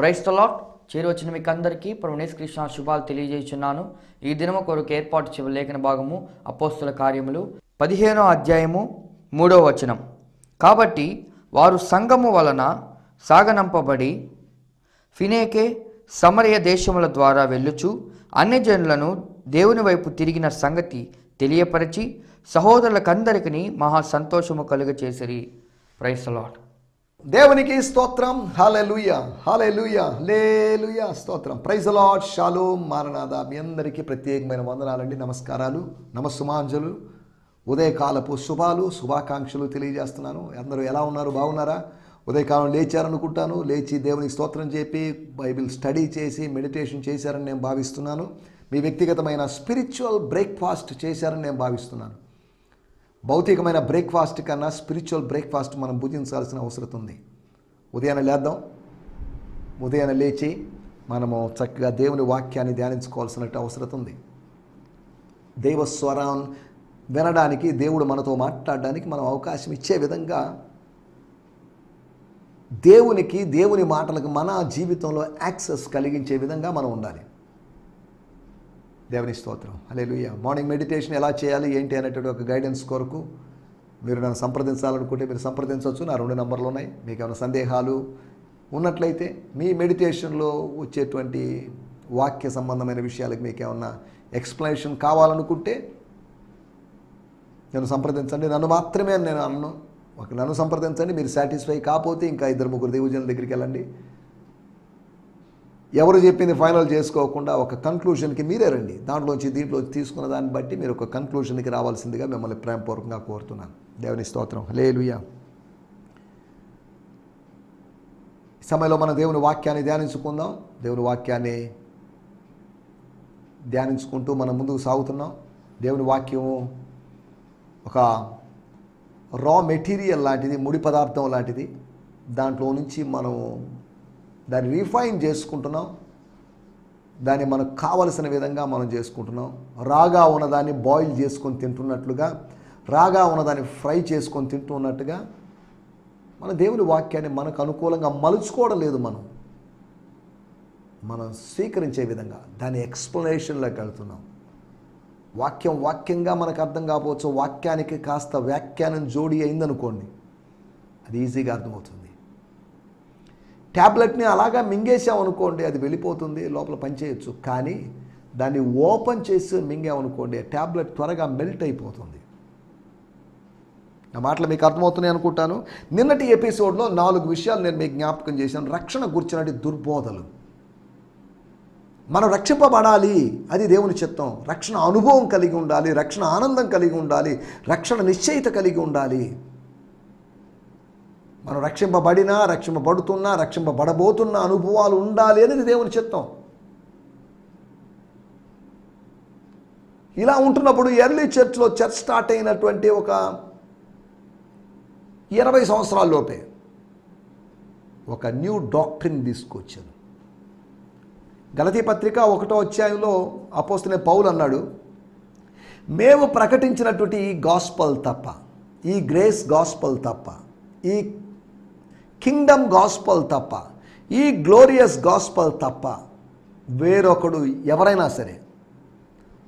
ప్రైస్తలాట్ చేరవచ్చిన మీకు అందరికీ ప్రభునేశ్ కృష్ణ శుభాలు తెలియజేస్తున్నాను ఈ దినము కొరకు ఏర్పాటు చేయలేఖన భాగము అపోస్తుల కార్యములు. పదిహేనో అధ్యాయము మూడో వచనం. కాబట్టి వారు సంఘము వలన సాగనంపబడి ఫినేకే సమరయ దేశముల ద్వారా వెళ్ళుచు అన్యజనులను దేవుని వైపు తిరిగిన సంగతి తెలియపరచి సహోదరులకందరికీ మహా సంతోషము కలుగచేసిరి. ప్రైసలాట్ దేవునికి స్తోత్రం. హాలెలుయ హాలెలుయ లేలుయ స్తోత్రం. ప్రైజ్ లాడ్ షాలో మారనాథ. మీ అందరికీ ప్రత్యేకమైన వందనాలండి. నమస్కారాలు. నమస్సుమాంజలు. ఉదయకాలపు శుభాలు శుభాకాంక్షలు తెలియజేస్తున్నాను. అందరూ ఎలా ఉన్నారు? బాగున్నారా? ఉదయకాలం లేచారనుకుంటాను. లేచి దేవునికి స్తోత్రం చెప్పి బైబిల్ స్టడీ చేసి మెడిటేషన్ చేశారని నేను భావిస్తున్నాను. మీ వ్యక్తిగతమైన స్పిరిచువల్ బ్రేక్ఫాస్ట్ చేశారని నేను భావిస్తున్నాను. భౌతికమైన బ్రేక్ఫాస్ట్ కన్నా స్పిరిచువల్ బ్రేక్ఫాస్ట్ మనం భుజించాల్సిన అవసరం ఉంది. ఉదయాన్నే లేద్దాం. ఉదయాన్నే లేచి మనము చక్కగా దేవుని వాక్యాన్ని ధ్యానించుకోవాల్సిన అవసరం ఉంది. దేవస్వరం వినడానికి దేవుడు మనతో మాట్లాడడానికి మనం అవకాశం ఇచ్చే విధంగా దేవునికి దేవుని మాటలకు మన జీవితంలో యాక్సెస్ కలిగించే విధంగా మనం ఉండాలి. దేవుని స్తోత్రం. అలే మార్నింగ్ మెడిటేషన్ ఎలా చేయాలి ఏంటి అనేటువంటి ఒక గైడెన్స్ కొరకు మీరు నన్ను సంప్రదించాలనుకుంటే మీరు సంప్రదించవచ్చు. నా రెండు నెంబర్లు ఉన్నాయి. మీకు ఏమైనా సందేహాలు ఉన్నట్లయితే మీ మెడిటేషన్లో వచ్చేటువంటి వాక్య సంబంధమైన విషయాలకు మీకు ఏమన్నా ఎక్స్ప్లెనేషన్ కావాలనుకుంటే నన్ను సంప్రదించండి. నన్ను మాత్రమే నేను అన్ను ఒక నన్ను సంప్రదించండి. మీరు సాటిస్ఫై కాకపోతే ఇంకా ఇద్దరు ముగ్గురు దేవుజనుల దగ్గరికి వెళ్ళండి. ఎవరు చెప్పింది ఫైనల్ చేసుకోకుండా ఒక కన్క్లూషన్కి మీరే రండి. దాంట్లోంచి దీంట్లో తీసుకున్న దాన్ని బట్టి మీరు ఒక కన్క్లూషన్కి రావాల్సిందిగా మిమ్మల్ని ప్రేమపూర్వకంగా కోరుతున్నాను. దేవుని స్తోత్రం. లేలుయా ఈ సమయంలో మన దేవుని వాక్యాన్ని ధ్యానించుకుందాం. దేవుని వాక్యాన్ని ధ్యానించుకుంటూ మనం ముందుకు సాగుతున్నాం. దేవుని వాక్యము ఒక రా మెటీరియల్ లాంటిది ముడి పదార్థం లాంటిది. దాంట్లో నుంచి మనం దాన్ని రిఫైన్ చేసుకుంటున్నాం. దాన్ని మనకు కావలసిన విధంగా మనం చేసుకుంటున్నాం. రాగా ఉన్నదాన్ని బాయిల్ చేసుకొని తింటున్నట్లుగా రాగా ఉన్నదాన్ని ఫ్రై చేసుకొని తింటున్నట్టుగా మన దేవుని వాక్యాన్ని మనకు అనుకూలంగా మలుచుకోవడం లేదు మనం. మనం స్వీకరించే విధంగా దాని ఎక్స్ప్లెనేషన్లోకి వెళ్తున్నాం. వాక్యం వాక్యంగా మనకు అర్థం కాకపోవచ్చు. వాక్యానికి కాస్త వ్యాఖ్యానం జోడి అయిందనుకోండి అది ఈజీగా అర్థమవుతుంది. ట్యాబ్లెట్ని అలాగా మింగేసామనుకోండి అది వెళ్ళిపోతుంది లోపల పనిచేయచ్చు. కానీ దాన్ని ఓపెన్ చేసి మింగామనుకోండి ట్యాబ్లెట్ త్వరగా మెల్ట్ అయిపోతుంది. నా మాటలు మీకు అర్థమవుతున్నాయి అనుకుంటాను. నిన్నటి ఎపిసోడ్లో నాలుగు విషయాలు నేను మీకు జ్ఞాపకం చేశాను. రక్షణ గుర్చినటి దుర్బోధలు. మనం రక్షింపబడాలి అది దేవుని చిత్తం. రక్షణ అనుభవం కలిగి ఉండాలి రక్షణ ఆనందం కలిగి ఉండాలి రక్షణ నిశ్చయిత కలిగి ఉండాలి. మనం రక్షింపబడినా రక్షింపబడుతున్నా రక్షింపబడబోతున్న అనుభవాలు ఉండాలి అనేది దేవుని చిత్తం. ఇలా ఉంటున్నప్పుడు ఎర్లీ చర్చ్లో చర్చ్ స్టార్ట్ అయినటువంటి ఒక ఇరవై సంవత్సరాల్లోపే ఒక న్యూ డాక్టర్ని తీసుకొచ్చాను గలతీ పత్రిక ఒకటో అధ్యాయంలో అపోస్తున్న పౌలు అన్నాడు మేము ప్రకటించినటువంటి ఈ గాస్పల్ తప్ప ఈ గ్రేస్ గాస్పల్ తప్ప ఈ కింగ్డమ్ గాస్పల్ తప్ప ఈ గ్లోరియస్ గాస్పల్ తప్ప వేరొకడు ఎవరైనా సరే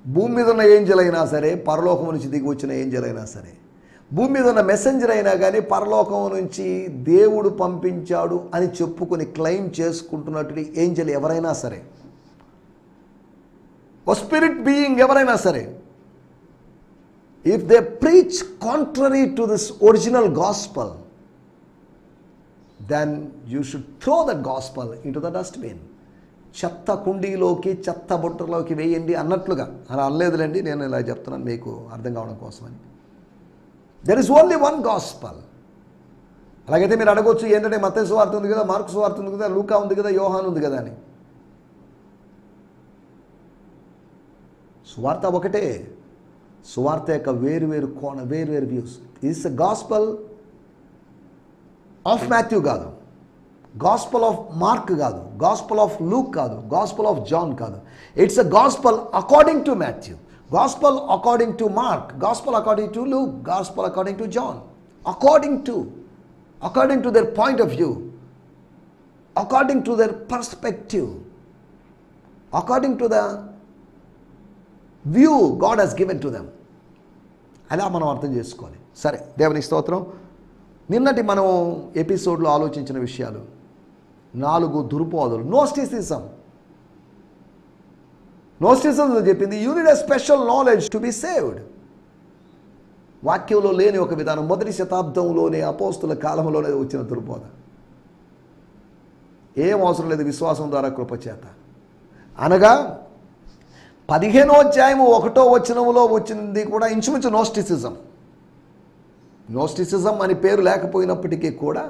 భూమి మీద ఉన్న ఏంజలైనా అయినా సరే పరలోకం నుంచి దిగి వచ్చిన ఏంజలైనా అయినా సరే భూమి మీద ఉన్న మెసెంజర్ అయినా కానీ పరలోకం నుంచి దేవుడు పంపించాడు అని చెప్పుకొని క్లెయిమ్ చేసుకుంటున్నటువంటి ఏంజల్ ఎవరైనా సరే ఓ స్పిరిట్ బీయింగ్ ఎవరైనా సరే if they preach contrary to this original gospel then you should throw the gospel in to the dustbin చెత్త కుండీలోకి చెత్త బుట్టలోకి వేయండి అన్నట్లుగా. అలా అనలేదులేండి నేను ఇలా చెప్తున్నాను మీకు అర్థం కావడం కోసమని. There is only one gospel అలాగైతే మీరు అడగొచ్చు ఏంటంటే మత సువార్త ఉంది కదా మార్కు సువార్త ఉంది కదా లూకా ఉంది కదా యోహాన్ ఉంది కదా అని. సువార్త ఒకటే. సువార్త యొక్క వేరు వేరు కోణ వేరు వేరు views it's gospel of Matthew కాదు. గాస్పల్ ఆఫ్ మార్క్ కాదు. గాస్పల్ ఆఫ్ లూక్ కాదు. గాస్పల్ ఆఫ్ జాన్ కాదు. It's a gospel according to Matthew gospel according to Mark gospel according to Luke gospel according to John according to according to their point of view according to their perspective according to the view God he's given to them అలా మనం అర్థం చేసుకోవాలి. సరే దేవుని స్తోత్రం. నిన్నటి మనం ఎపిసోడ్లో ఆలోచించిన విషయాలు. నాలుగు దుర్బోధలు. నోస్టిసిజం నోస్టిసిజం చెప్పింది you need a special knowledge to be saved వాక్యంలో లేని ఒక విధానం మొదటి శతాబ్దంలోనే అపోస్తుల కాలంలోనే వచ్చిన దుర్బోధ. ఏం అవసరం లేదు విశ్వాసం ద్వారా కృపచేత. అనగా పదిహేనో అధ్యాయము ఒకటో వచనములో వచ్చింది కూడా ఇంచుమించు నోస్టిసిజం నోస్టిసిజం అని పేరు లేకపోయినప్పటికీ కూడా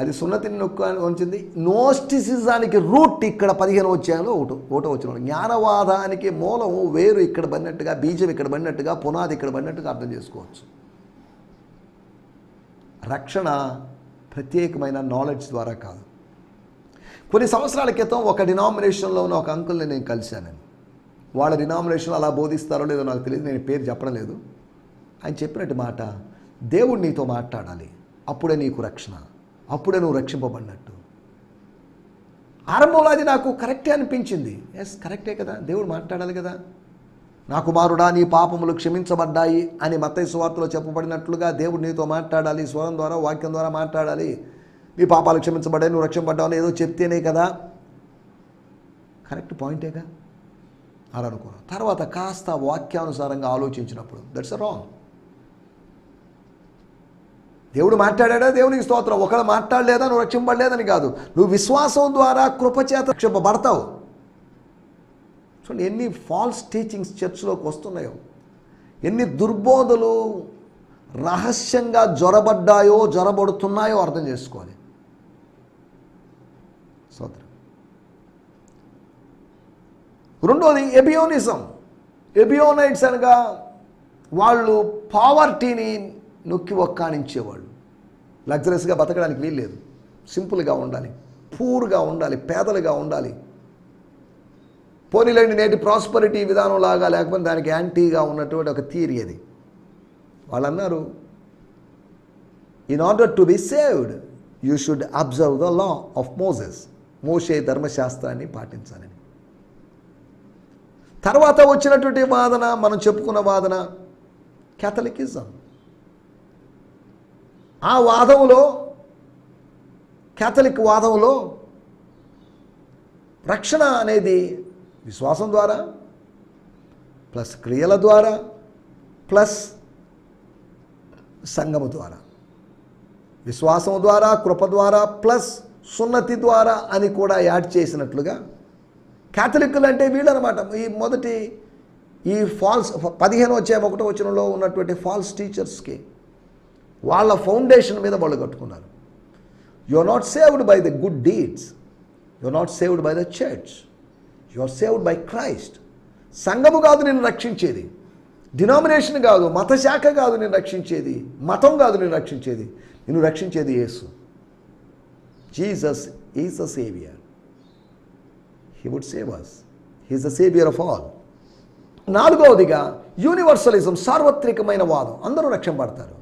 అది సున్నతిని నొక్క ఉంచింది. నోస్టిసిజానికి రూట్ ఇక్కడ పదిహేను అధ్యాయంలో ఒకటి ఒకటో వచ్చిన జ్ఞానవాదానికి మూలం వేరు ఇక్కడ పడినట్టుగా బీజం ఇక్కడ పడినట్టుగా పునాది ఇక్కడ పడినట్టుగా అర్థం చేసుకోవచ్చు. రక్షణ ప్రత్యేకమైన నాలెడ్జ్ ద్వారా కాదు. కొన్ని సంవత్సరాల క్రితం ఒక డినామినేషన్లో ఉన్న ఒక అంకుల్ని నేను కలిశాను. వాళ్ళ డినామినేషన్ అలా బోధిస్తారో లేదో నాకు తెలియదు నేను పేరు చెప్పడం లేదు. ఆయన చెప్పినట్టు మాట దేవుడు నీతో మాట్లాడాలి. అప్పుడే నీకు రక్షణ. అప్పుడే నువ్వు రక్షింపబడినట్టు. ఆరంభంలో అది నాకు కరెక్టే అనిపించింది. ఎస్ కరెక్టే కదా. దేవుడు మాట్లాడాలి కదా. నా కుమారుడా నీ పాపములు క్షమించబడ్డాయి అని మతయ్య సువార్తలో చెప్పబడినట్లుగా దేవుడు నీతో మాట్లాడాలి. స్వరం ద్వారా వాక్యం ద్వారా మాట్లాడాలి. నీ పాపాలు క్షమించబడ్డాయి నువ్వు రక్షింపడ్డావు ఏదో చెప్తేనే కదా. కరెక్ట్ పాయింటేగా? అలా అనుకున్నాను. తర్వాత కాస్త వాక్యానుసారంగా ఆలోచించినప్పుడు దట్స్ రాంగ్ దేవుడు మాట్లాడా దేవునికి స్తోత్రం. ఒకళ్ళు మాట్లాడలేదా? నువ్వు రక్షింపడలేదని కాదు. నువ్వు విశ్వాసం ద్వారా కృపచేత రక్షింపబడతావు. చూడండి ఎన్ని ఫాల్స్ టీచింగ్స్ చర్చ్లోకి వస్తున్నాయో. ఎన్ని దుర్బోధలు రహస్యంగా జ్వరబడ్డాయో జ్వరబడుతున్నాయో అర్థం చేసుకోవాలి. స్తోత్రం రెండోది ఎబియోనిజం. ఎబియోనైట్స్ అనగా వాళ్ళు పావర్టీని నొక్కి ఒక్కానించేవాళ్ళు. లగ్జరీస్గా బతకడానికి వీల్లేదు. సింపుల్గా ఉండాలి. పూర్గా ఉండాలి. పేదలుగా ఉండాలి. పోనీలేండి నేటి ప్రాస్పరిటీ విధానం లాగా లేకపోతే దానికి యాంటీగా ఉన్నటువంటి ఒక థియరీ అది. వాళ్ళు అన్నారు in order to be saved you should observe the law of Moses మోషే ధర్మశాస్త్రాన్ని పాటించాలని. తర్వాత వచ్చినటువంటి వాదన మనం చెప్పుకున్న వాదన క్యాథలికిజం ఆ వాదంలో క్యాథలిక్ వాదంలో రక్షణ అనేది విశ్వాసం ద్వారా ప్లస్ క్రియల ద్వారా ప్లస్ సంగము ద్వారా. విశ్వాసం ద్వారా కృప ద్వారా ప్లస్ సున్నతి ద్వారా అని కూడా యాడ్ చేసినట్లుగా క్యాథలిక్కులు అంటే వీళ్ళనమాట. ఈ మొదటి ఈ ఫాల్స్ పదిహేను వచ్చే ఒకటో వచనంలో ఉన్నటువంటి ఫాల్స్ టీచర్స్కి వాళ్ళ ఫౌండేషన్ మీద వాళ్ళు కట్టుకున్నారు. You are not saved by the good deeds you are not saved by the church you are saved by Christ సంఘము కాదు నేను రక్షించేది. డినామినేషన్ కాదు మత శాఖ కాదు నేను రక్షించేది. మతం కాదు నేను రక్షించేది. నేను రక్షించేది యేసు. Jesus is a saviour he would save us he's the saviour of all నాలుగవదిగా యూనివర్సలిజం సార్వత్రికమైన వాదం. అందరూ రక్షణ పడతారు.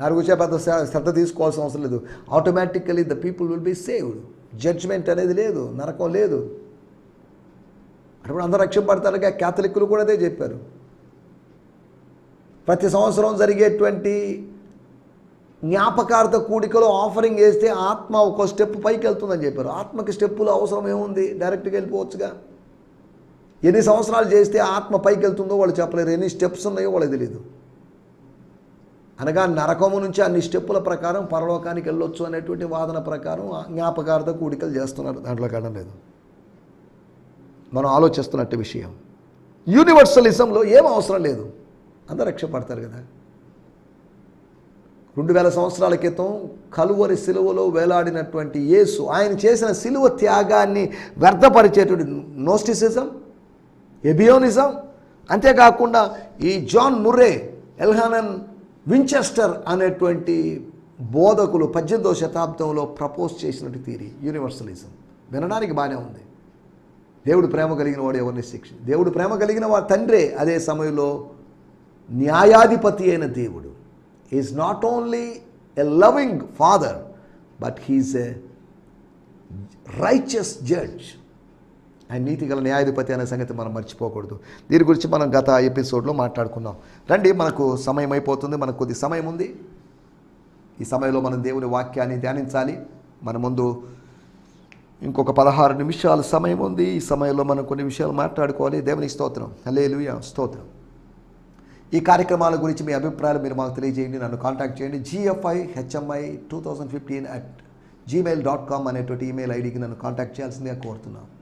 నాలుగు పెద్ద శ్రద్ధ తీసుకోవాల్సిన అవసరం లేదు. Automatically the people will be saved judgement అనేది లేదు నరకం లేదు. అప్పుడు అందరూ రక్షింపడతారుగా క్యాథలిక్లు కూడా అదే చెప్పారు. ప్రతి సంవత్సరం జరిగేటువంటి జ్ఞాపకార్థ కూడికలో ఆఫరింగ్ వేస్తే ఆత్మ ఒక స్టెప్ పైకి వెళ్తుందని చెప్పారు. ఆత్మకి స్టెప్పులు అవసరం ఏముంది? డైరెక్ట్గా వెళ్ళిపోవచ్చుగా. ఎన్ని సంవత్సరాలు చేస్తే ఆత్మ పైకి వెళ్తుందో వాళ్ళు చెప్పలేరు. ఎన్ని స్టెప్స్ ఉన్నాయో వాళ్ళకి తెలియదు అనగా నరకము నుంచి అన్ని స్టెప్పుల ప్రకారం పరలోకానికి వెళ్ళొచ్చు అనేటువంటి వాదన ప్రకారం జ్ఞాపకార్థ కూడికలు చేస్తున్నారు. దాంట్లో కారణం లేదు. మనం ఆలోచిస్తున్నట్టు విషయం. యూనివర్సలిజంలో ఏం అవసరం లేదు. అందరు రక్షపడతారు కదా. రెండు వేల సంవత్సరాల క్రితం కలువరి సిలువలో వేలాడినటువంటి యేసు ఆయన చేసిన సిలువ త్యాగాన్ని వ్యర్థపరిచేటువంటి నోస్టిసిజం ఎబియోనిజం అంతేకాకుండా ఈ జాన్ ముర్రే ఎల్హానన్ వించెస్టర్ అనేటువంటి బోధకులు పద్దెనిమిదవ శతాబ్దంలో ప్రపోజ్ చేసినట్టు తీరి యూనివర్సలిజం. వినడానికి బాగానే ఉంది. దేవుడు ప్రేమ కలిగిన వాడు ఎవరిని శిక్ష దేవుడు ప్రేమ కలిగిన వాడు తండ్రే. అదే సమయంలో న్యాయాధిపతి అయిన దేవుడు. Is not only a loving father but he is a righteous judge ఆయన నీతిగల న్యాయాధిపతి అనే సంగతి మనం మర్చిపోకూడదు. దీని గురించి మనం గత ఎపిసోడ్లో మాట్లాడుకున్నాం. రండి మనకు సమయం అయిపోతుంది మనకు కొద్ది సమయం ఉంది. ఈ సమయంలో మనం దేవుని వాక్యాన్ని ధ్యానించాలి. మన ముందు ఇంకొక పదహారు నిమిషాల సమయం ఉంది. ఈ సమయంలో మనం కొన్ని విషయాలు మాట్లాడుకోవాలి. దేవుని స్తోత్రం. హల్లెలూయా స్తోత్రం. ఈ కార్యక్రమాల గురించి మీ అభిప్రాయాలు మీరు మాకు తెలియజేయండి. నన్ను కాంటాక్ట్ చేయండి. GFI HMI two thousand fifteen at gmail dot com అనేటువంటి ఈమెయిల్ ఐడికి నన్ను కాంటాక్ట్ చేయాల్సిందిగా కోరుతున్నాను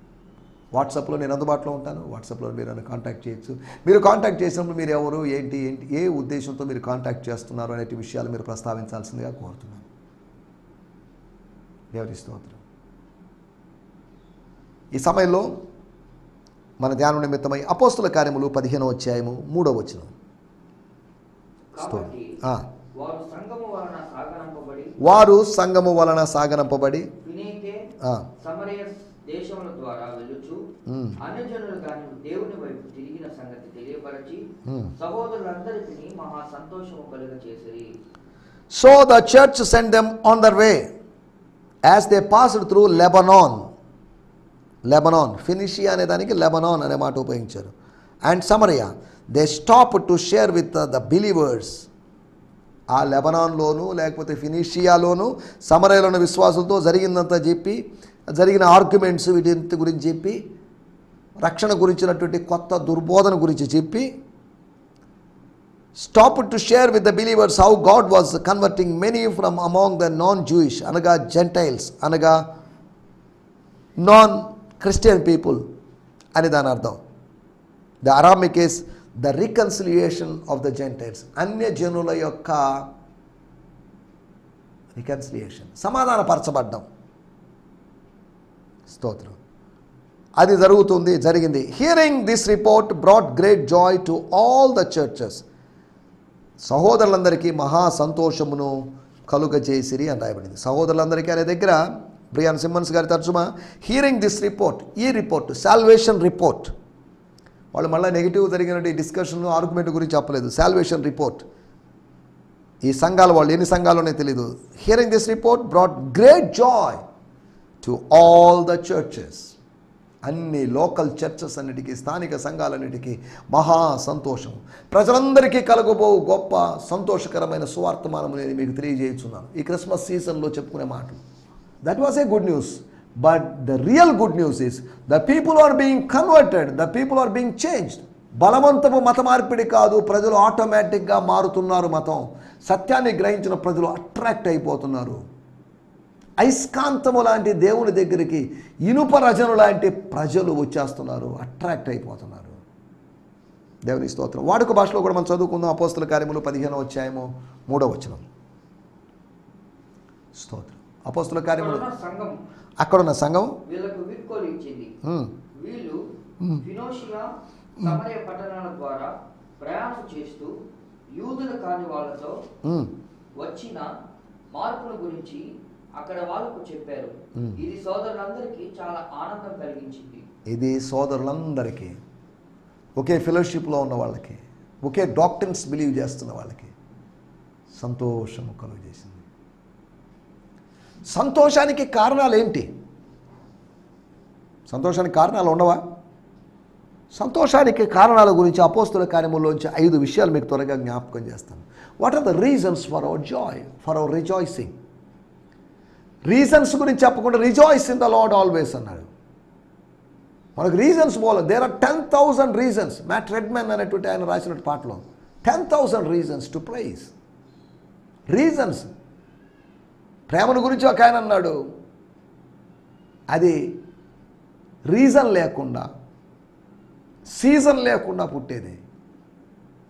వాట్సాప్లో నేను అందుబాటులో ఉంటాను. వాట్సాప్లో మీరు నన్ను కాంటాక్ట్ చేయొచ్చు. మీరు కాంటాక్ట్ చేసినప్పుడు మీరు ఎవరు ఏంటి ఏంటి ఏ ఉద్దేశంతో మీరు కాంటాక్ట్ చేస్తున్నారు అనే విషయాలు మీరు ప్రస్తావించాల్సిందిగా కోరుతున్నాను. దేవుని స్తోత్రం. ఈ సమయంలో మన ధ్యానం నిమిత్తమై అపోస్తుల కార్యములు పదిహేనో అధ్యాయము మూడో ఆ. వారు సంఘము వలన సాగనంపబడి దేశముల ద్వారా వెళ్ళుచు అన్యజనులు కాని దేవుని వైపు తిరిగిన సంగతి తెలియపరచి. సహోదరులందరికీ మహా సంతోషము కలుగ చేసిరి So the church sent them on their way as they passed through Lebanon. Lebanon Phoenicia అనే దానికి లెబనాన్ అనే మాట ఉపయోగించారు. And Samaria they stop to share with the believers ఆ లెబనాన్లోను లేకపోతే ఫినిషియాలోను సమరయలోని విశ్వాసులతో జరిగిందంతా చెప్పి జరిగిన ఆర్గ్యుమెంట్స్ వీటి గురించి చెప్పి రక్షణ గురించినటువంటి కొత్త దుర్బోధన గురించి చెప్పి stop to share with the believers how God was converting many from among the non Jewish అనగా జెంటైల్స్ అనగా నాన్ క్రిస్టియన్ పీపుల్ అని దాని అర్థం. The Aramaic is the reconciliation of the Gentiles అన్య జనుల యొక్క రికన్సిలియేషన్ సమాధానపరచబడ్డం. స్తోత్రం. అది జరుగుతుంది జరిగింది. Hearing this report brought great joy to all the churches సహోదరులందరికీ మహా సంతోషమును కలుగజేసిరి అని రాయబడింది. సహోదరులందరికీ అనే దగ్గర బ్రియాన్ సిమ్మన్స్ గారి తర్జుమా హియరింగ్ దిస్ రిపోర్ట్ ఈ రిపోర్ట్ సాల్వేషన్ రిపోర్ట్ వాళ్ళు మళ్ళీ నెగిటివ్ జరిగినటువంటి డిస్కషన్ ఆర్గ్యుమెంట్ గురించి చెప్పలేదు. సాల్వేషన్ రిపోర్ట్ ఈ సంఘాలు వాళ్ళు ఎన్ని సంఘాలోనే తెలియదు hearing this report brought great joy to all the churches అన్ని లోకల్ చర్చెస్ అన్నిటికీ స్థానిక సంఘాలన్నిటికీ మహా సంతోషం. ప్రజలందరికీ కలగబో గొప్ప సంతోషకరమైన సువార్తమానం నేను మీకు తెలియజేస్తున్నాను ఈ క్రిస్మస్ సీజన్లో చెప్పుకునే మాట that was a good news but the real good news is the people are being converted the people are being changed బలవంతపు మత మార్పిడి కాదు. ప్రజలు ఆటోమేటిక్గా మారుతున్నారు మతం. సత్యాన్ని గ్రహించిన ప్రజలు అట్రాక్ట్ అయిపోతున్నారు. అయస్కాంతము లాంటి దేవుని దగ్గరికి ఇనుప రజను లాంటి ప్రజలు వచ్చేస్తున్నారు అట్రాక్ట్ అయిపోతున్నారు. దేవుని స్తోత్రం. వాడుక భాషలో కూడా మనం చదువుకుందాం. అపోస్తుల కార్యములు పదిహేను అధ్యాయము మూడో వచనం. స్తోత్రం. అపోస్తుల కార్యములు సంఘం. అక్కడున్న సంఘం? వీళ్ళు ఫినోషియా సమరయ పట్టణాల ద్వారా ప్రయాణం చేస్తూ యూదులు కాని వాళ్ళతో ఉమ్, వచ్చిన మార్పుల గురించి అక్కడ వాళ్ళకు చెప్పారు. ఇది సోదరులందరికీ చాలా ఆనందం కలిగించింది. ఇది సోదరులందరికీ ఒకే ఫెలోషిప్లో ఉన్న వాళ్ళకి ఒకే డాక్టర్స్ బిలీవ్ చేస్తున్న వాళ్ళకి సంతోషము కలుగజేసింది. సంతోషానికి కారణాలు ఏంటి? సంతోషానికి కారణాలు ఉండవా? సంతోషానికి కారణాల గురించి అపోస్తుల కార్యములోంచి ఐదు విషయాలు మీకు త్వరగా జ్ఞాపకం చేస్తాను. What are the reasons for our joy for our rejoicing reasons గురించి చెప్పకుండా rejoice in the Lord always అన్నాడు. మనకు రీజన్స్ పోలే there are ten thousand reasons Matt Redman అనేటువంటి ఆయన రాసిన పాటలో ten thousand reasons to praise reasons ప్రేమను గురించి ఒక ఆయన అన్నాడు. అది రీజన్ లేకుండా సీజన్ లేకుండా పుట్టేది.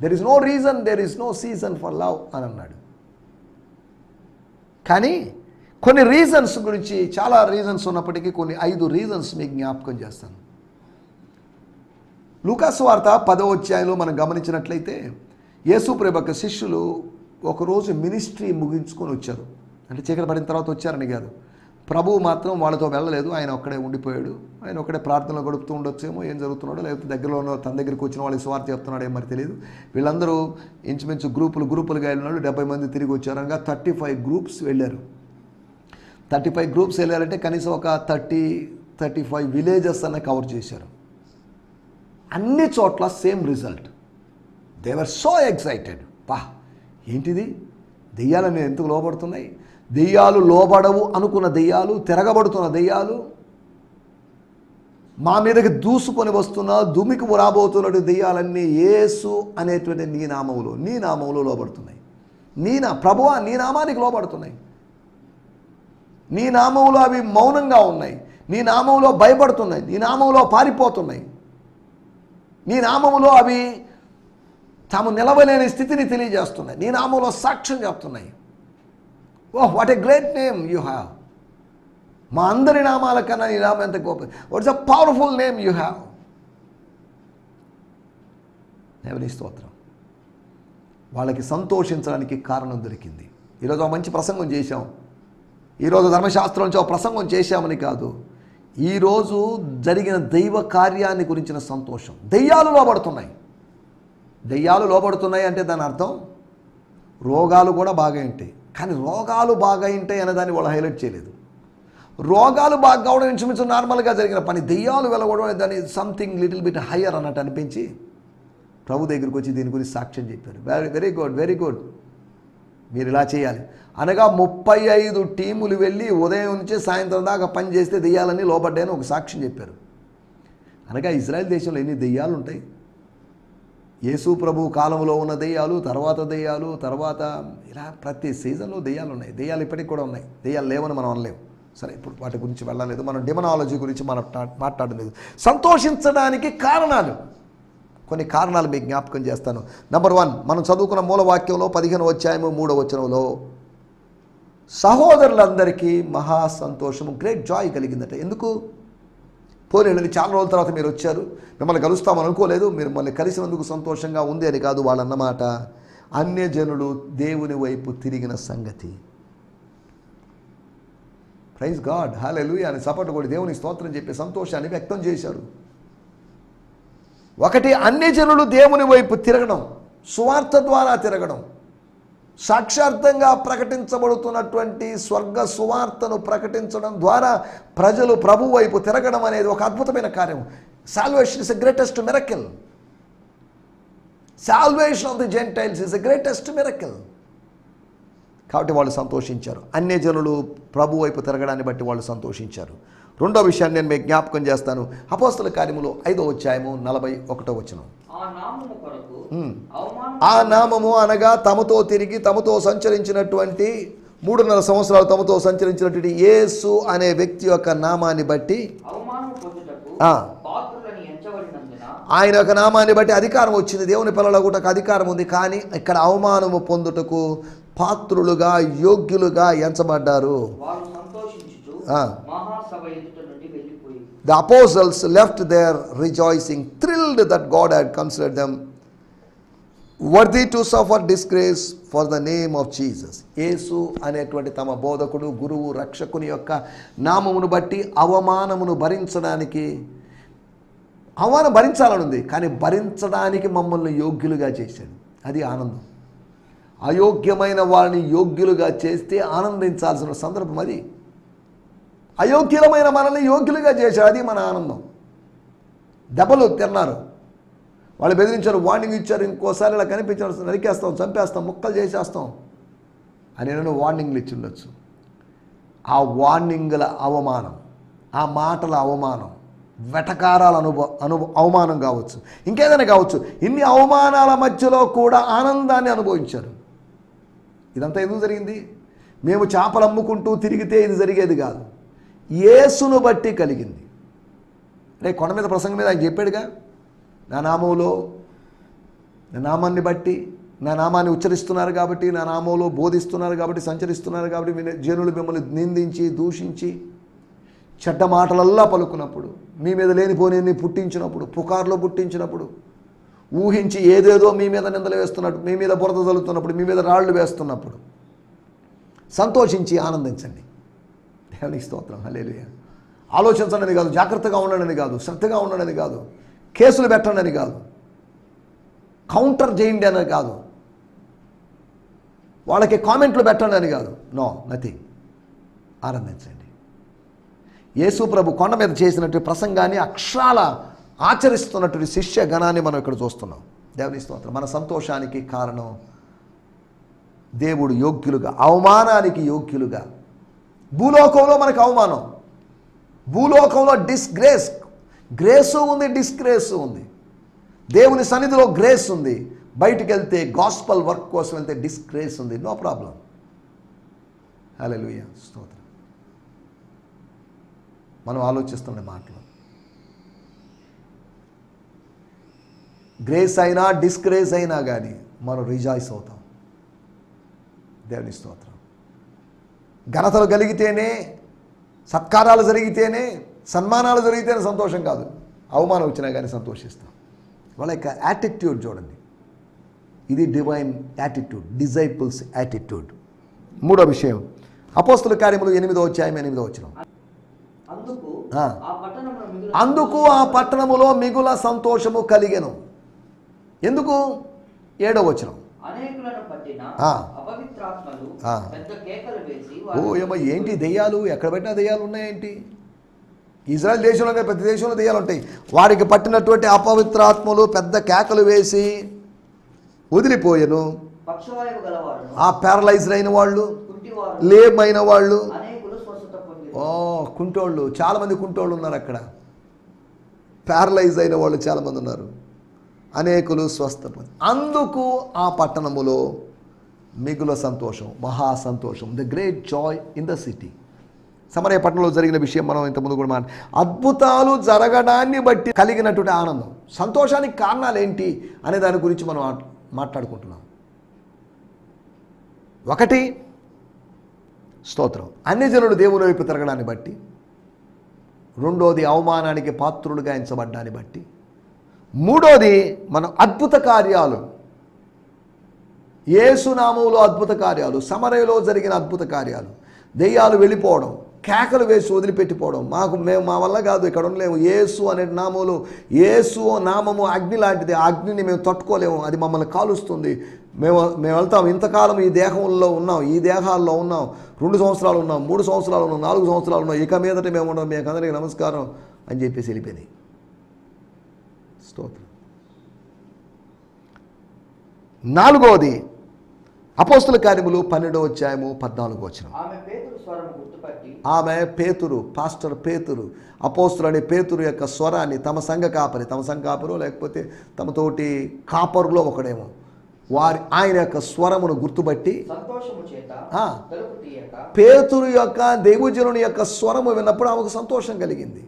There is no reason there is no season for love అని అన్నాడు. కానీ కొన్ని రీజన్స్ గురించి చాలా రీజన్స్ ఉన్నప్పటికీ కొన్ని ఐదు రీజన్స్ మీకు జ్ఞాపకం చేస్తాను. లూకాసు వార్త పదో అధ్యాయంలో మనం గమనించినట్లయితే యేసు ప్రభక శిష్యులు ఒకరోజు మినిస్ట్రీ ముగించుకొని వచ్చారు. అంటే చీకటి పడిన తర్వాత వచ్చారని కాదు. ప్రభువు మాత్రం వాళ్ళతో వెళ్ళలేదు. ఆయన ఒక్కడే ఉండిపోయాడు. ఆయన ఒక్కడే ప్రార్థనలో గడుపుతూ ఉండొచ్చేమో ఏం జరుగుతున్నాడో లేకపోతే దగ్గరలో ఉన్న తన దగ్గరికి వచ్చిన వాళ్ళు స్వార్థ చెప్తున్నాడు ఏం మరి తెలియదు. వీళ్ళందరూ ఇంచుమించు గ్రూపులు గ్రూపులుగా వెళ్ళిన వాళ్ళు డెబ్బై మంది తిరిగి వచ్చారు అనగా థర్టీ ఫైవ్ గ్రూప్స్ వెళ్ళారు. థర్టీ ఫైవ్ గ్రూప్స్ వెళ్ళారంటే కనీసం ఒక థర్టీ థర్టీ ఫైవ్ విలేజెస్ అన్న కవర్ చేశారు. అన్ని చోట్ల same result. They were so excited పా ఏంటిది? దెయ్యాలని ఎందుకు లోబడుతున్నాయి? దెయ్యాలు లోబడవు అనుకున్న దెయ్యాలు తిరగబడుతున్న దెయ్యాలు. మా మీదకి దూసుకొని వస్తున్న దుమికి రాబోతున్నట్టు దెయ్యాలన్నీ ఏసు అనేటువంటి నీ నామములో నీ నామములో లోబడుతున్నాయి. నీ నా ప్రభువా నీ నామానికి లోబడుతున్నాయి. నీ నామంలో అవి మౌనంగా ఉన్నాయి. నీ నామంలో భయపడుతున్నాయి. నీ నామంలో పారిపోతున్నాయి. నీ నామంలో అవి తాము నిలవలేని స్థితిని తెలియజేస్తున్నాయి. నీ నామంలో సాక్ష్యం చెప్తున్నాయి. ఓహ్ what a great name you have మా అందరి నామాల కన్నా నీ నామం ఎంత గొప్ప. What's a powerful name you have దేవుని స్తోత్రం. వాళ్ళకి సంతోషించడానికి కారణం దొరికింది. ఈరోజు ఒక మంచి ప్రసంగం చేశాం. ఈరోజు ధర్మశాస్త్రం నుంచి ఒక ప్రసంగం చేశామని కాదు. ఈరోజు జరిగిన దైవ కార్యాన్ని గురించిన సంతోషం. దెయ్యాలు లోబడుతున్నాయి. దెయ్యాలు లోబడుతున్నాయి అంటే దాని అర్థం రోగాలు కూడా బాగా ఉంటాయి కానీ రోగాలు బాగా ఉంటాయి అనే దాన్ని వాళ్ళు హైలైట్ చేయలేదు. రోగాలు బాగా కావడం ఇంచుమించు నార్మల్గా జరిగిన పని. దెయ్యాలు వెలగడం దాని సంథింగ్ లిటిల్ బిట్ హయ్యర్ అన్నట్టు అనిపించి ప్రభు దగ్గరికి వచ్చి దీని గురించి సాక్ష్యం చెప్పారు. Very very good very good మీరు ఇలా చేయాలి. అనగా ముప్పై ఐదు టీములు వెళ్ళి ఉదయం నుంచి సాయంత్రం దాకా పని చేస్తే దెయ్యాలని లోపడ్డాయని ఒక సాక్ష్యం చెప్పారు. అనగా ఇజ్రాయెల్ దేశంలో ఎన్ని దెయ్యాలు ఉంటాయి? యేసు ప్రభు కాలంలో ఉన్న దెయ్యాలు తర్వాత దెయ్యాలు తర్వాత ఇలా ప్రతి సీజన్లో దెయ్యాలు ఉన్నాయి. దెయ్యాలు ఇప్పటికి కూడా ఉన్నాయి. దెయ్యాలు లేవని మనం అనలేము. సరే ఇప్పుడు వాటి గురించి వెళ్ళలేదు. మనం డిమనాలజీ గురించి మనం మాట్లాడలేదు సంతోషించడానికి కారణాలు. కొన్ని కారణాలు మీకు జ్ఞాపకం చేస్తాను. నెంబర్ వన్ మనం చదువుకున్న మూలవాక్యంలో పదిహేను వచ్చాయము మూడో వచనంలో సహోదరులందరికీ మహా సంతోషము గ్రేట్ జాయ్ కలిగిందట. ఎందుకు? పోలేండి చాలా రోజుల తర్వాత మీరు వచ్చారు మిమ్మల్ని కలుస్తామని అనుకోలేదు మీరు మిమ్మల్ని కలిసినందుకు సంతోషంగా ఉంది అని కాదు వాళ్ళన్నమాట. అన్యజనులు దేవుని వైపు తిరిగిన సంగతి. ప్రైజ్ గాడ్ హాలెలు అని సపోర్ట్ కూడా దేవుని స్తోత్రం చెప్పి సంతోషాన్ని వ్యక్తం చేశారు. ఒకటి అన్యజనులు దేవుని వైపు తిరగడం సువార్త ద్వారా తిరగడం. సాక్షార్థంగా ప్రకటించబడుతున్నటువంటి స్వర్గ సువార్తను ప్రకటించడం ద్వారా ప్రజలు ప్రభు వైపు తిరగడం అనేది ఒక అద్భుతమైన కార్యం salvation is the greatest miracle salvation of the Gentiles is the greatest miracle కాబట్టి వాళ్ళు సంతోషించారు. అన్యజనులు ప్రభు వైపు తిరగడాన్ని బట్టి వాళ్ళు సంతోషించారు. రెండో విషయాన్ని నేను మీకు జ్ఞాపకం చేస్తాను. అపోస్తల కార్యములు ఐదో అధ్యాయము నలభై ఒకటో వచనం. ఆ నామము అనగా తమతో తిరిగి తమతో సంచరించినటువంటి మూడున్నర సంవత్సరాలు తమతో సంచరించినటువంటి యేసు అనే వ్యక్తి యొక్క నామాన్ని బట్టి ఆయన యొక్క నామాన్ని బట్టి అధికారం వచ్చింది. దేవుని పిల్లల కూడా అధికారం ఉంది. కానీ ఇక్కడ అవమానము పొందుటకు పాత్రులుగా యోగ్యులుగా ఎంచబడ్డారు. ద అపోజల్స్ లెఫ్ట్ దేర్ ఎదుట thrilled that The apostles left there rejoicing, thrilled that God had considered them of to suffer యేసు అనేటువంటి తమ బోధకుడు గురువు రక్షకుని యొక్క నామమును బట్టి అవమానమును భరించడానికి అవమానం భరించాలని ఉంది కానీ భరించడానికి మమ్మల్ని యోగ్యులుగా చేశాడు. అది ఆనందం. అయోగ్యమైన వాళ్ళని యోగ్యులుగా చేస్తే ఆనందించాల్సిన సందర్భం అది. అయోగ్యులమైన మనల్ని యోగ్యులుగా చేశారు. అది మన ఆనందం. దెబ్బలు తిన్నారు. వాళ్ళు బెదిరించారు వార్నింగ్ ఇచ్చారు ఇంకోసారి ఇలా కనిపించారు నరికేస్తాం చంపేస్తాం ముక్కలు చేసేస్తాం. అని నేను వార్నింగ్లు ఇచ్చి ఉండొచ్చు. ఆ వార్నింగ్ల అవమానం ఆ మాటల అవమానం వెటకారాల అనుభవ అనుభవ అవమానం కావచ్చు. ఇంకేదైనా కావచ్చు. ఇన్ని అవమానాల మధ్యలో కూడా ఆనందాన్ని అనుభవించారు. ఇదంతా ఎందుకు జరిగింది? మేము చేపలు అమ్ముకుంటూ తిరిగితే ఇది జరిగేది కాదు. యేసును బట్టి కలిగింది. రే కొండ మీద ప్రసంగం మీద ఆయన చెప్పాడుగా నా నామంలో నా నామాన్ని బట్టి నా నామాన్ని ఉచ్చరిస్తున్నారు కాబట్టి నా నామంలో బోధిస్తున్నారు కాబట్టి సంచరిస్తున్నారు కాబట్టి మీ- జనులు మిమ్మల్ని నిందించి దూషించి చెడ్డ మాటలల్లా పలుకున్నప్పుడు మీ మీద లేనిపోని పుట్టించినప్పుడు పుకార్లో పుట్టించినప్పుడు ఊహించి ఏదేదో మీ మీద నిందలు వేస్తున్నట్టు మీ మీద బురద చల్లుతున్నప్పుడు మీ మీద రాళ్ళు వేస్తున్నప్పుడు సంతోషించి ఆనందించండి. దేవునికి స్తోత్రం హలేలుయ ఆలోచించండి కాదు జాగ్రత్తగా ఉండడని కాదు శ్రద్ధగా ఉండడని కాదు కేసులు పెట్టండి కాదు కౌంటర్ చేయండి అని కాదు వాళ్ళకి కామెంట్లు పెట్టండి అని కాదు. No nothing. ఆనందించండి యేసు ప్రభు కొండ మీద చేసినటువంటి ప్రసంగాన్ని అక్షరాల ఆచరిస్తున్నటువంటి శిష్య గణాన్ని మనం ఇక్కడ చూస్తున్నాం. దేవుని స్తోత్రం. మన సంతోషానికి కారణం దేవుడు యోగ్యులుగా అవమానానికి యోగ్యులుగా భూలోకంలో మనకు అవమానం. భూలోకంలో డిస్గ్రేస్ గ్రేసు ఉంది డిస్గ్రేస్ ఉంది. దేవుని సన్నిధిలో గ్రేస్ ఉంది. బయటికి వెళ్తే గాస్పల్ వర్క్ కోసం వెళ్తే డిస్గ్రేస్ ఉంది. నో ప్రాబ్లం హల్లెలూయా స్తోత్రం. మనం ఆలోచిస్తుండే మాటలు. గ్రేస్ అయినా డిస్గ్రేస్ అయినా కానీ మనం రిజాయిస్ అవుతాం. దేవుని స్తోత్రం. ఘనతలు కలిగితేనే సత్కారాలు జరిగితేనే సన్మానాలు జరిగితేనే సంతోషం కాదు. అవమానం వచ్చినా కానీ సంతోషిస్తాం. వాళ్ళ యొక్క యాటిట్యూడ్ చూడండి. ఇది డివైన్ యాటిట్యూడ్ డిజైపుల్స్ యాటిట్యూడ్ మూడో విషయం అపోస్తుల కార్యములు ఎనిమిదో అధ్యాయం ఎనిమిదో వచ్చిన అందుకు ఆ. పట్టణములో మిగుల సంతోషము కలిగెను. ఎందుకు? ఏడో వచనం. ఓ ఏమో ఏంటి దెయ్యాలు? ఎక్కడ పెట్టినా దెయ్యాలు ఉన్నాయేంటి? ఇజ్రాయెల్ దేశంలో ప్రతి దేశంలో దెయ్యాలు ఉంటాయి. వారికి పట్టినటువంటి అపవిత్రాత్మలు పెద్ద కేకలు వేసి వదిలిపోయెను. ఆ ప్యారలైజ్డ్ అయిన వాళ్ళు లేమైన వాళ్ళు. ఓ కుంటోళ్ళు చాలామంది కుంటోళ్ళు ఉన్నారు అక్కడ. ప్యారలైజ్ అయిన వాళ్ళు చాలామంది ఉన్నారు. అనేకులు స్వస్థ పొంది అందుకు ఆ పట్టణములో మిగుల సంతోషం మహా సంతోషం the great joy in the city సమరయ పట్టణంలో జరిగిన విషయం మనం ఇంతకుముందు కూడా మాట అద్భుతాలు జరగడాన్ని బట్టి కలిగినటువంటి ఆనందం. సంతోషానికి కారణాలు ఏంటి అనే దాని గురించి మనం మాట్లాడుకుంటున్నాం. ఒకటి స్తోత్రం. అన్ని జనులు దేవుని వైపు తిరగడాన్ని బట్టి రెండోది అవమానానికి పాత్రులుగా ఎంచబడ్డాన్ని బట్టి మూడోది మన అద్భుత కార్యాలు ఏసునామంలో అద్భుత కార్యాలు సమరయలో జరిగిన అద్భుత కార్యాలు దెయ్యాలు వెళ్ళిపోవడం కేకలు వేసి వదిలిపెట్టిపోవడం మాకు మేము మా వల్ల కాదు ఇక్కడ ఉండలేము. ఏసు అనే నామములు ఏసు నామము అగ్ని లాంటిది ఆ అగ్నిని మేము తట్టుకోలేము అది మమ్మల్ని కాలుస్తుంది. మేము మేము వెళ్తాం. ఇంతకాలం ఈ దేహంలో ఉన్నాం ఈ దేహాల్లో ఉన్నాం. రెండు సంవత్సరాలు ఉన్నాం మూడు సంవత్సరాలు ఉన్నాం నాలుగు సంవత్సరాలు ఉన్నాం. ఇక మీదట మేము ఉన్నాం మీకు అందరికీ నమస్కారం అని చెప్పేసి వెళ్ళిపోయినాయి స్తోత్రం. నాలుగవది అపోస్తుల కార్యములు పన్నెండో అధ్యాయము పద్నాలుగో వచనం. ఆమె పేతురు పాస్టర్ పేతురు అపోస్తులు అనే పేతురు యొక్క స్వరాన్ని తమ సంఘ కాపరి తమ సంఘ కాపరు లేకపోతే తమతోటి కాపరులో ఒకడేమో. వారి ఆయన యొక్క స్వరమును గుర్తుపట్టి పేతురు యొక్క దైవజనుని యొక్క స్వరము విన్నప్పుడు ఆమెకు సంతోషం కలిగింది.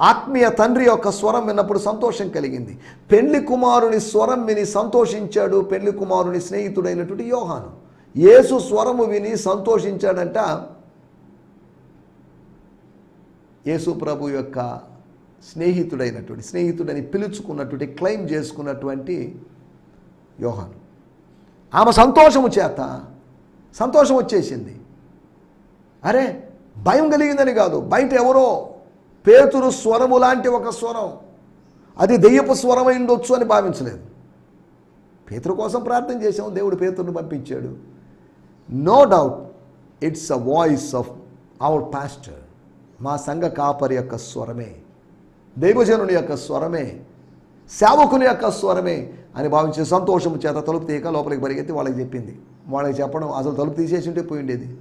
ఆత్మీయ తండ్రి యొక్క స్వరం విన్నప్పుడు సంతోషం కలిగింది. పెళ్ళి కుమారుని స్వరం విని సంతోషించాడు పెళ్ళి కుమారుని స్నేహితుడైనటువంటి యోహాను. యేసు స్వరము విని సంతోషించాడంట యేసు ప్రభు యొక్క స్నేహితుడైనటువంటి స్నేహితుడని పిలుచుకున్నటువంటి క్లెయిమ్ చేసుకున్నటువంటి యోహాను. ఆమె సంతోషము చేత సంతోషం వచ్చేసింది. అరే భయం కలిగిందని కాదు. బయట ఎవరో పేతురు స్వరము లాంటి ఒక స్వరం. అది దెయ్యపు స్వరమై ఉండొచ్చు అని భావించలేదు. పేతురు కోసం ప్రార్థన చేసాం దేవుడు పేతురుని పంపించాడు. No doubt it's a voice of our pastor మా సంఘ కాపరి యొక్క స్వరమే. దైవజనుని యొక్క స్వరమే. సేవకుని యొక్క స్వరమే అని భావించే సంతోషం చేత తలుపు తీయక లోపలికి పరిగెత్తి వాళ్ళకి చెప్పింది. వాళ్ళకి చెప్పడం అసలు తలుపు తీసేసి ఉంటే పోయి ఉండేది.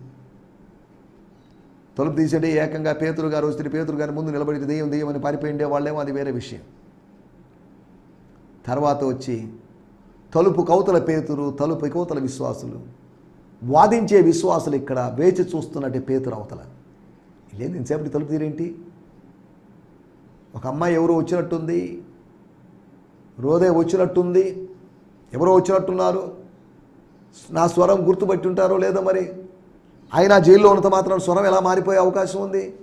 తలుపు తీసేటే ఏకంగా పేతురు గారు వస్తే పేతురు గారి ముందు నిలబడి దెయ్యం దెయ్యం అని పారిపోయిండే వాళ్ళేమో అది వేరే విషయం. తర్వాత వచ్చి తలుపు కవతల పేతురు తలుపు కవతల విశ్వాసులు వాదించే విశ్వాసులు ఇక్కడ వేచి చూస్తున్నట్టే పేతురు అవతల. లేదు ఇంతసేపటి తలుపు తీరేంటి? ఒక అమ్మాయి ఎవరో వచ్చినట్టుంది రోదే వచ్చినట్టుంది ఎవరో వచ్చినట్టున్నారు నా స్వరం గుర్తుపట్టి ఉంటారో లేదో మరి? అయినా జైల్లో ఉన్నంత మాత్రం స్వరం ఎలా మారిపోయే అవకాశం ఉంది?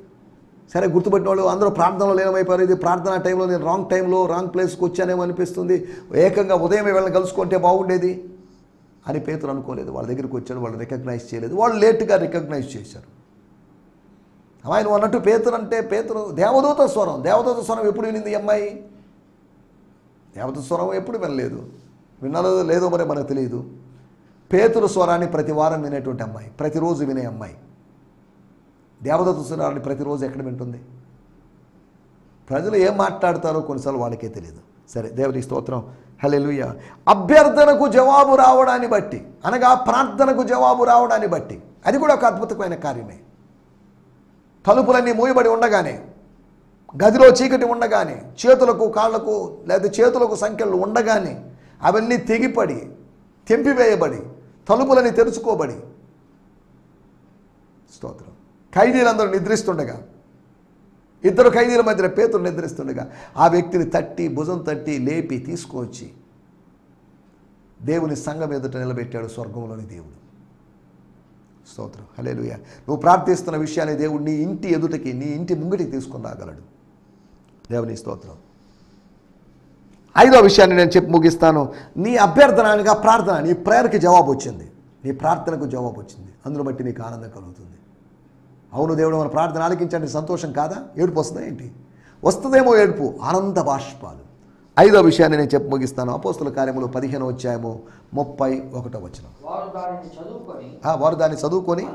సరే గుర్తుపట్టిన వాళ్ళు అందరూ ప్రార్థనలో లీనమైపోయారు. ఇది ప్రార్థన టైంలో నేను రాంగ్ టైంలో రాంగ్ ప్లేస్కి వచ్చానేమో అనిపిస్తుంది. ఏకంగా ఉదయం వీళ్ళని కలుసుకుంటే బాగుండేది అని పేతురు అనుకోలేదు. వాళ్ళ దగ్గరికి వచ్చాడు వాళ్ళు రికగ్నైజ్ చేయలేదు. వాళ్ళు లేట్గా రికగ్నైజ్ చేశారు. అమ్మాయి నువ్వు అన్నట్టు పేతురు అంటే పేతురు దేవదూత స్వరం. దేవదూత స్వరం ఎప్పుడు వినింది అమ్మాయి? దేవదూత స్వరం ఎప్పుడు వినలేదు. విన్నదో లేదో మరి మనకు తెలియదు. పేతుల స్వరాన్ని ప్రతి వారం వినేటువంటి అమ్మాయి ప్రతిరోజు వినే అమ్మాయి. దేవదత్త స్వరాన్ని ప్రతిరోజు ఎక్కడ వింటుంది? ప్రజలు ఏం మాట్లాడతారో కొన్నిసార్లు వాళ్ళకే తెలియదు సరే దేవుని స్తోత్రం. హలెలుయ అభ్యర్థనకు జవాబు రావడాన్ని బట్టి అనగా ప్రార్థనకు జవాబు రావడాన్ని బట్టి అది కూడా ఒక అద్భుతమైన కార్యమే. తలుపులన్నీ మూయబడి ఉండగానే గదిలో చీకటి ఉండగానే చేతులకు కాళ్ళకు లేదా చేతులకు సంఖ్యలు ఉండగానే అవన్నీ తెగిపడి తెంపివేయబడి తలుపులని తెరుచుకోబడి. స్తోత్రం. ఖైదీలందరూ నిద్రిస్తుండగా. ఇద్దరు ఖైదీల మధ్య పేతులు నిద్రిస్తుండగా. ఆ వ్యక్తిని తట్టి భుజం తట్టి లేపి తీసుకువచ్చి దేవుని సంఘం ఎదుట నిలబెట్టాడు స్వర్గంలోని దేవుడు. స్తోత్రం. హలేలుయ నువ్వు ప్రార్థిస్తున్న విషయాన్ని దేవుడు నీ ఇంటి ఎదుటకి నీ ఇంటి ముంగిటికి తీసుకుని రాగలడు. దేవుని స్తోత్రం. ఐదో విషయాన్ని నేను చెప్పి ముగిస్తాను. నీ అభ్యర్థనగా ప్రార్థన నీ ప్రేయర్కి జవాబు వచ్చింది. నీ ప్రార్థనకు జవాబు వచ్చింది. అందులో బట్టి నీకు ఆనందం కలుగుతుంది. అవును దేవుడు మన ప్రార్థన ఆలకించండి. సంతోషం కాదా? ఏడుపు వస్తుందా ఏంటి? వస్తుందేమో ఏడుపు. ఆనంద బాష్పాలు. ఐదో విషయాన్ని నేను చెప్పి ముగిస్తాను. అపోస్తుల కార్యములు పదిహేను అధ్యాయము ముప్పై ఒకటో వచనం. వారు దానిని చదువుకొని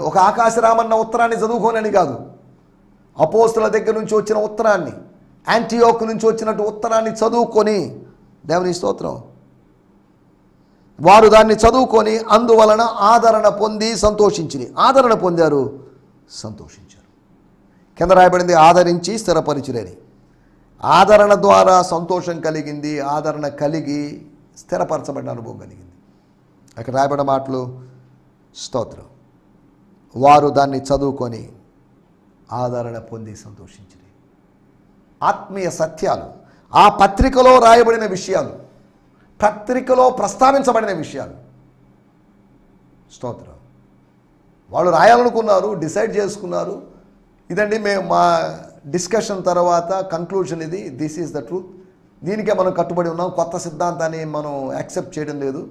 ఒక ఆకాశరామన్న ఉత్తరాన్ని చదువుకోనని కాదు. అపోస్తుల దగ్గర నుంచి వచ్చిన ఉత్తరాన్ని యాంటీయోక్ నుంచి వచ్చినట్టు ఉత్తరాన్ని చదువుకొని దేవుని స్తోత్రం. వారు దాన్ని చదువుకొని అందువలన ఆదరణ పొంది సంతోషించింది ఆదరణ పొందారు సంతోషించారు. కింద రాయబడింది ఆదరించి స్థిరపరిచిరని. ఆదరణ ద్వారా సంతోషం కలిగింది ఆదరణ కలిగి స్థిరపరచబడిన అనుభవం కలిగింది. అక్కడ రాయబడిన మాటలు స్తోత్రం. వారు దాన్ని చదువుకొని ఆదరణ పొంది సంతోషించింది ఆత్మీయ సత్యాలు ఆ పత్రికలో రాయబడిన విషయాలు పత్రికలో ప్రస్తావించబడిన విషయాలు. స్తోత్రం. వాళ్ళు రాయాలనుకున్నారు డిసైడ్ చేసుకున్నారు. ఇదండి మేము మా డిస్కషన్ తర్వాత కంక్లూషన్ ఇది. దిస్ ఈజ్ ద ట్రూత్ దీనికే మనం కట్టుబడి ఉన్నాం. కొత్త సిద్ధాంతాన్ని మనం యాక్సెప్ట్ చేయడం లేదు.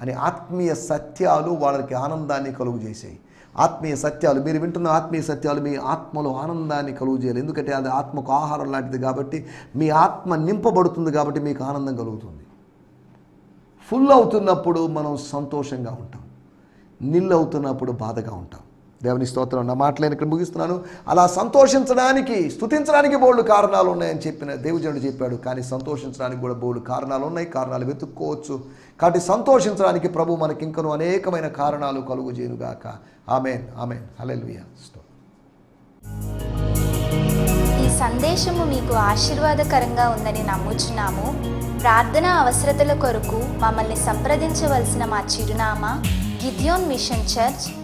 అని ఆత్మీయ సత్యాలు వాళ్ళకి ఆనందాన్ని కలుగు చేసాయి. ఆత్మీయ సత్యాలు మీరు వింటున్న ఆత్మీయ సత్యాలు మీ ఆత్మలో ఆనందాన్ని కలుగు చేయాలి ఎందుకంటే అది ఆత్మకు ఆహారం లాంటిది కాబట్టి మీ ఆత్మ నింపబడుతుంది కాబట్టి మీకు ఆనందం కలుగుతుంది. ఫుల్ అవుతున్నప్పుడు మనం సంతోషంగా ఉంటాం. నిల్ అవుతున్నప్పుడు బాధగా ఉంటాం. దేవుని స్తోత్రం నా మాటలను ఇక్కడ ముగిస్తున్నాను. అలా సంతోషించడానికి స్థుతించడానికి బోళ్ళు కారణాలు ఉన్నాయని చెప్పిన దేవుజనుడు చెప్పాడు. కానీ సంతోషించడానికి కూడా బోళ్ళు కారణాలు ఉన్నాయి. కారణాలు వెతుక్కోవచ్చు. కాబట్టి సంతోషించడానికి ప్రభు మనకి ఇంకను అనేకమైన కారణాలు కలుగు చేయనుగాక ఆమెన్. ఆమెన్. హల్లెలూయా. ఈ సందేశము మీకు ఆశీర్వాదకరంగా ఉందని నమ్ముచున్నాము. ప్రార్థన అవసరతల కొరకు మమ్మల్ని సంప్రదించవలసిన మా చిరునామా గిద్యోన్ మిషన్ చర్చ్